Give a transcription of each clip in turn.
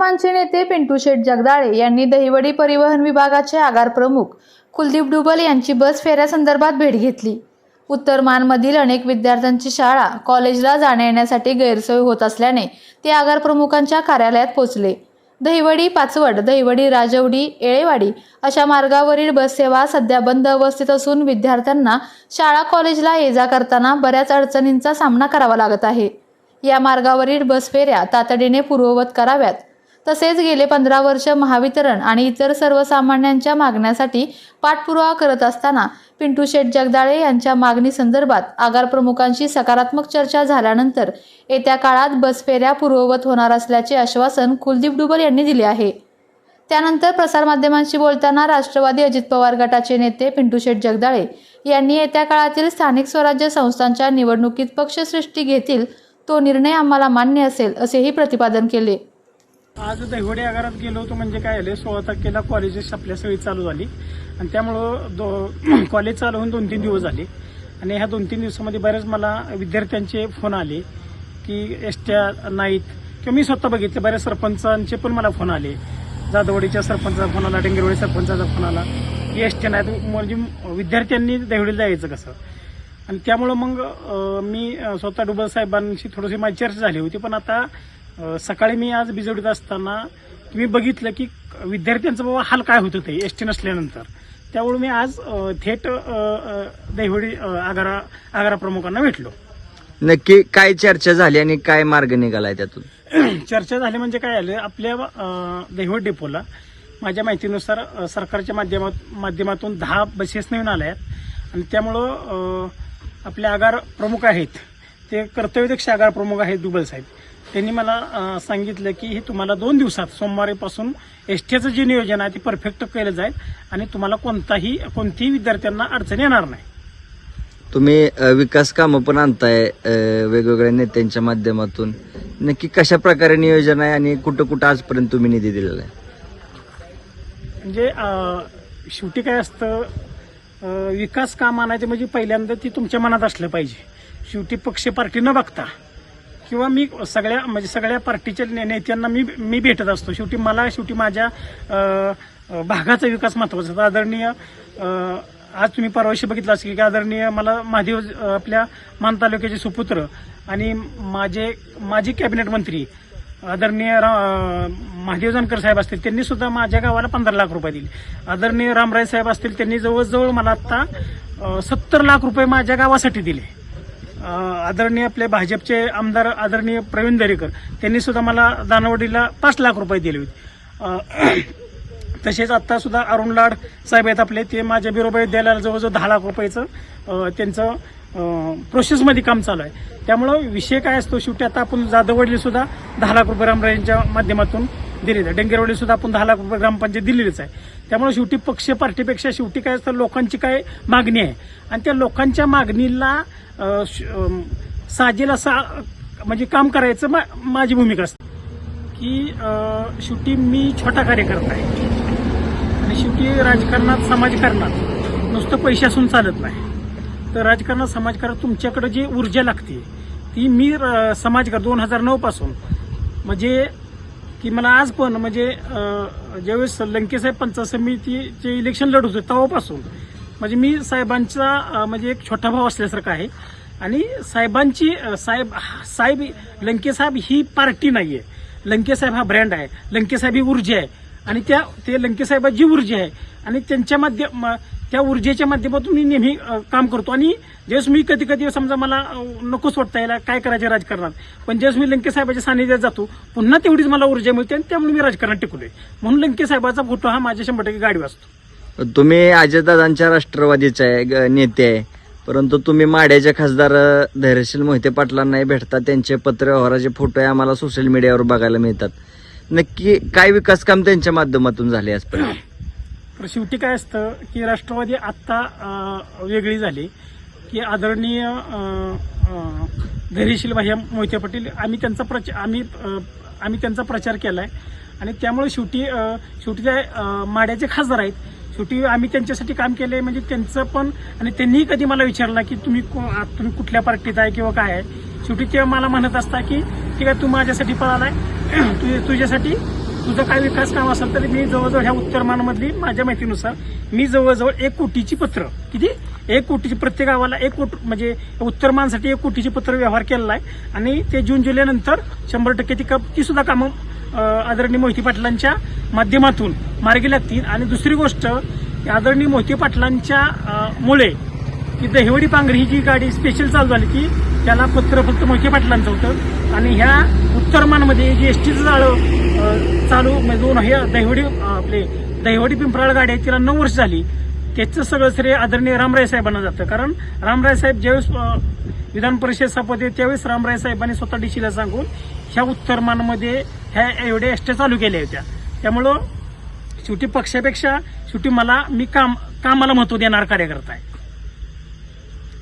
मानचे नेते पिंटू शेठ जगदाळे यांनी दहिवडी परिवहन विभागाचे आगार प्रमुख कुलदीप डुबल यांची बस फेऱ्यासंदर्भात भेट घेतली. उत्तर मानमधील अनेक विद्यार्थ्यांची शाळा कॉलेजला जाण्या येण्यासाठी गैरसोय होत असल्याने ते आगार प्रमुखांच्या कार्यालयात पोहोचले. दहिवडी पाचवड दहिवडी राजवडी येळेवाडी अशा मार्गावरील बस सेवा सध्या बंद अवस्थेत असून विद्यार्थ्यांना शाळा कॉलेजला ये जा करताना बऱ्याच अडचणींचा सामना करावा लागत आहे. या मार्गावरील बस फेऱ्या तातडीने पूर्ववत कराव्यात. तसेच गेले पंधरा वर्ष महावितरण आणि इतर सर्वसामान्यांच्या मागण्यासाठी पाठपुरावा करत असताना पिंटू शेठ जगदाळे यांच्या मागणी संदर्भात आगार प्रमुखांशी सकारात्मक चर्चा झाल्यानंतर येत्या काळात बस फेऱ्या पूर्ववत होणार असल्याचे आश्वासन कुलदीप डुबल यांनी दिले आहे. त्यानंतर प्रसारमाध्यमांशी बोलताना राष्ट्रवादी अजित पवार गटाचे नेते पिंटू शेठ जगदाळे यांनी येत्या काळातील स्थानिक स्वराज्य संस्थांच्या निवडणुकीत पक्षसृष्टी घेतील तो निर्णय आम्हाला मान्य असेल असेही प्रतिपादन केले. आज दहिवडे आगारात गेलो होतो म्हणजे काय झालं सोळा तारखेला कॉलेजेस आपल्या सगळी चालू झाली. आणि त्यामुळं दो कॉलेज चालू होऊन दोन तीन दिवस झाले. आणि ह्या दोन तीन दिवसामध्ये बरेच मला विद्यार्थ्यांचे फोन आले की एसट्या नाहीत किंवा मी स्वतः बघितले बऱ्याच सरपंचांचे पण मला फोन आले. जाधवडीच्या सरपंचाचा फोन आला डेंगरवाडी सरपंचाचा फोन आला. की एसट्या नाहीत म्हणजे विद्यार्थ्यांनी दहिवडीला जायचं कसं? आणि त्यामुळं मग मी स्वतः डुबल साहेबांशी थोडीशी माझी चर्चा झाली होती. पण आता सकाळी मी आज बिजवडीत असताना मी बघितलं की विद्यार्थ्यांचं बाबा हाल काय होतं ते एस टी नसल्यानंतर. त्यामुळे मी आज थेट दहिवडी आगारा आगारा प्रमुखांना भेटलो. नक्की काय चर्चा झाली आणि काय मार्ग निघालाय त्यातून? चर्चा झाली म्हणजे काय झालं आपल्या दहिवड डेपोला माझ्या माहितीनुसार सरकारच्या माध्यमात माध्यमातून दहा बसेस नवीन आल्या आहेत आणि त्यामुळं आपले आगार प्रमुख आहेत. ते कर्तव्यदक्ष आगार प्रमुख आहेत दुबल साहेब त्यांनी मला सांगितलं की हे तुम्हाला दोन दिवसात सोमवारीपासून एस टीचं जे नियोजन आहे ते परफेक्ट केलं जाईल आणि तुम्हाला कोणताही कोणतीही विद्यार्थ्यांना अडचण येणार नाही. तुम्ही विकास कामं पण आणताय वेगवेगळ्या नेत्यांच्या माध्यमातून. नक्की कशा प्रकारे नियोजन आहे आणि कुठं कुठं आजपर्यंत तुम्ही निधी दिलेला आहे? म्हणजे शेवटी काय असतं विकास काम आणायचे म्हणजे पहिल्यांदा ती तुमच्या मनात असलं पाहिजे. शेवटी पक्ष पार्टी न बघता. किंवा मी सगळ्या म्हणजे सगळ्या पार्टीच्या ने- नेत्यांना मी मी भेटत असतो. शेवटी मला शेवटी माझ्या भागाचा विकास महत्त्वाचा आहे. आदरणीय आज तुम्ही परवाशी बघितलं असेल की आदरणीय मला महादेव आपल्या मान तालुक्याचे सुपुत्र आणि माझे माजी कॅबिनेट मंत्री आदरणीय रा- महादेव जानकर साहेब असतील त्यांनी सुद्धा माझ्या गावाला पंधरा लाख रुपये दिले. आदरणीय रामराय साहेब असतील त्यांनी जवळजवळ मला आता सत्तर लाख रुपये माझ्या गावासाठी दिले. आदरणीय आपले भाजपचे आमदार आदरणीय प्रवीण दरेकर त्यांनी सुद्धा मला दानवडीला पाच लाख रुपये दिले होते. तसेच आता सुद्धा अरुण लाड साहेब आहेत आपले ते माझ्या बिरोबा विद्यालयाला जवळजवळ दहा लाख रुपयाचं त्यांचं प्रोसेसमध्ये काम चालू आहे. त्यामुळं विषय काय असतो शेवटी आता आपण जाधववडीला सुद्धा दहा लाख रुपये रामराजेंच्या माध्यमातून दिलेले आहे. डेंगेरवडी सुद्धा आपण दहा लाख रुपये ग्रामपंचायत दिलेलीच आहे. त्यामुळे शेवटी पक्ष पार्टीपेक्षा शेवटी काय असतं लोकांची काय मागणी आहे. आणि त्या लोकांच्या मागणीला साजेला श- म्हणजे काम करायचं मा- माझी भूमिका असते. की शेवटी मी छोटा कार्यकर्ता आहे. आणि शेवटी राजकारणात समाजकारणात नुसतं पैसे असून चालत नाही. तर राजकारणात समाजकारणात तुमच्याकडे जी ऊर्जा लागते ती मी समाजकार दोन हजार नऊ पासून म्हणजे की मला आज पण म्हणजे ज्यावेळेस लंकेसाहेब पंचायत समितीचे इलेक्शन लढत होते तेव्हापासून म्हणजे मी साहेबांचा म्हणजे एक छोटा भाव असल्यासारखा आहे. आणि साहेबांची साहेब साहेब लंकेसाहेब ही पार्टी नाही आहे लंकेसाहेब हा ब्रँड आहे. लंकेसाहेब ही ऊर्जा आहे. आणि त्या ते लंकेसाहेबाची ऊर्जा आहे. आणि त्यांच्या माध्यम त्या ऊर्जेच्या माध्यमातून मी नेहमी काम करतो. आणि ज्यावेळेस मी कधी कधी समजा मला नकोच वाटता यायला काय करायचे राजकारणात. पण ज्यावेळेस मी लंके साहेबाच्या सानिध्यात जातो. पुन्हा तेवढीच मला ऊर्जा मिळते आणि त्यामुळे मी राजकारणात टिकलोय म्हणून लंके साहेबाचा फोटो हा माझ्या शंभर टक्के गाडी वाचतो तुम्ही अजयदादांच्या राष्ट्रवादीचे आहे, ग- नेते आहे. परंतु तुम्ही माड्याचे खासदार धैर्यशील मोहिते पाटलांनाही भेटता. त्यांचे पत्र व्यवहाराचे फोटो आम्हाला सोशल मीडियावर बघायला मिळतात. नक्की काय विकास काम त्यांच्या माध्यमातून झाले आजपर्यंत? तर शेवटी काय असतं की राष्ट्रवादी आत्ता वेगळी झाली की आदरणीय धैर्यशील भाई मोहिते पाटील आम्ही त्यांचा प्रचार आम्ही आम्ही त्यांचा प्रचार केला आहे आणि त्यामुळे शेवटी शेवटी ते माड्याचे खासदार आहेत शेवटी आम्ही त्यांच्यासाठी काम केलं आहे म्हणजे त्यांचं पण आणि त्यांनीही कधी मला विचारलं की तुम्ही तुम्ही कुठल्या पार्टीत आहे किंवा काय आहे? शेवटी ते मला म्हणत असता की ठीक आहे तू माझ्यासाठी पळाला आहे तुझ्यासाठी तुझं काय विकास काम असेल तरी मी जवळजवळ ह्या उत्तरमानमधली माझ्या माहितीनुसार मी जवळजवळ एक कोटीची पत्र किती? एक कोटीची प्रत्येक गावाला एक कोट म्हणजे उत्तरमानसाठी एक कोटीची पत्र व्यवहार केलेला आहे. आणि ते जून जुलैनंतर शंभर टक्के ती कप ती सुद्धा कामं आदरणीय मोहिते पाटलांच्या माध्यमातून मार्गी लागतील. आणि दुसरी गोष्ट आदरणीय मोहिते पाटलांच्या मुळे की दहिवडी पांघरी ही जी गाडी स्पेशल चालू झाली ती त्याला पत्र फक्त मोहिते पाटलांचं होतं. आणि ह्या उत्तरमानमध्ये जी एस टीचं जाळं अं, चालू म्हणजे दोन हे दहिवडी आपले दहिवडी पिंपराळ गाडी आहे तिला नऊ वर्ष झाली. त्याचं सगळं श्रेय आदरणीय रामराय साहेबांना जातं. कारण रामराय साहेब ज्यावेळेस विधान परिषद सभापती त्यावेळेस रामराय साहेबांनी स्वतः डीसीला सांगून ह्या उत्तरमानमध्ये ह्या एवढ्या एसट्या चालू केल्या होत्या. त्यामुळं शेवटी पक्षापेक्षा शेवटी मला मी काम कामाला महत्त्व देणार कार्यकर्ता आहे.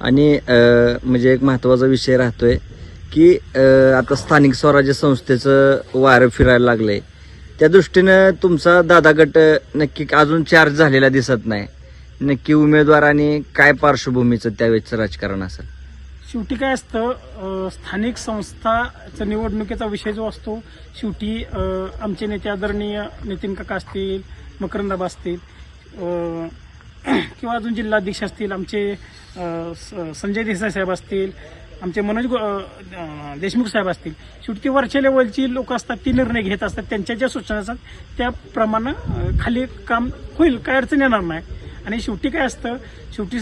आणि म्हणजे एक महत्त्वाचा विषय राहतोय की आता स्थानिक स्वराज्य संस्थेचं वारं फिरायला लागलंय. त्या दृष्टीनं तुमचा दादा गट नक्की अजून चार्ज झालेला दिसत नाही. नक्की उमेदवार आणि काय पार्श्वभूमीचं त्यावेळेचं राजकारण असेल? शेवटी काय असतं स्थानिक संस्थाचा निवडणुकीचा विषय जो असतो शेवटी आमचे नेते आदरणीय नितीन काका असतील मकरंदाबा असतील किंवा अजून जिल्हाध्यक्ष असतील आमचे स- संजय देसाई साहेब असतील आमचे मनोज गो- देशमुख साहेब असतील. शेवटी ती वरच्या लेवलची लोक असतात ती निर्णय घेत असतात त्यांच्या ज्या सूचना असतात त्याप्रमाणे खाली काम होईल काय अडचण येणार नाही. आणि शेवटी काय असतं शेवटी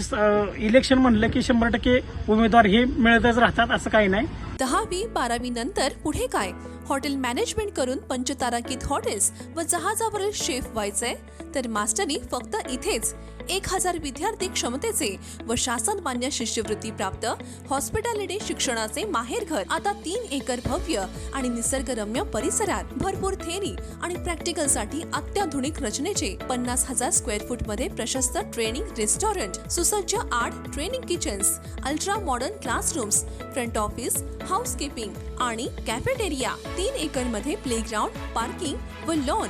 इलेक्शन म्हणलं की शंभर टक्के उमेदवार हे मिळतच राहतात असं काही नाही. दहावी बारावी नंतर पुढे काय? हॉटेल मॅनेजमेंट करून पंचतारांकित हॉटेल्स व जहाजावरील शेफ व्हायचंय? तर मास्टरी फक्त इथेच एक हजार विद्यार्थी क्षमतेचे व शासन मान्य शिष्यवृत्ती प्राप्त हॉस्पिटॅलिटी शिक्षणाचे माहेरघर आता तीन एकर भव्य आणि निसर्गरम्य परिसरात भरपूर थेरी आणि प्रॅक्टिकलसाठी अत्याधुनिक रचनेचे पन्नास हजार स्क्वेअर फूटमध्ये प्रशस्त ट्रेनिंग रेस्टॉरंट सुसज्ज आठ training kitchens ultra modern classrooms front office housekeeping आणि कॅफेटेरिया तीन एकरमध्ये प्लेग्राऊंड पार्किंग व lawn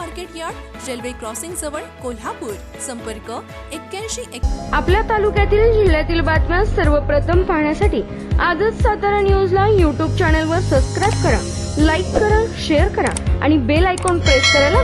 market yard railway crossing जवळ कोल्हापूर. संपर्क एक्क्याऐंशी एक आपल्या तालुक्यातील जिल्ह्यातील बातम्या सर्वप्रथम पाहण्यासाठी आजच सातारा न्यूजला यूट्यूब चॅनलवर सबस्क्राईब करा लाईक करा शेअर करा आणि बेल आयकॉन प्रेस करायला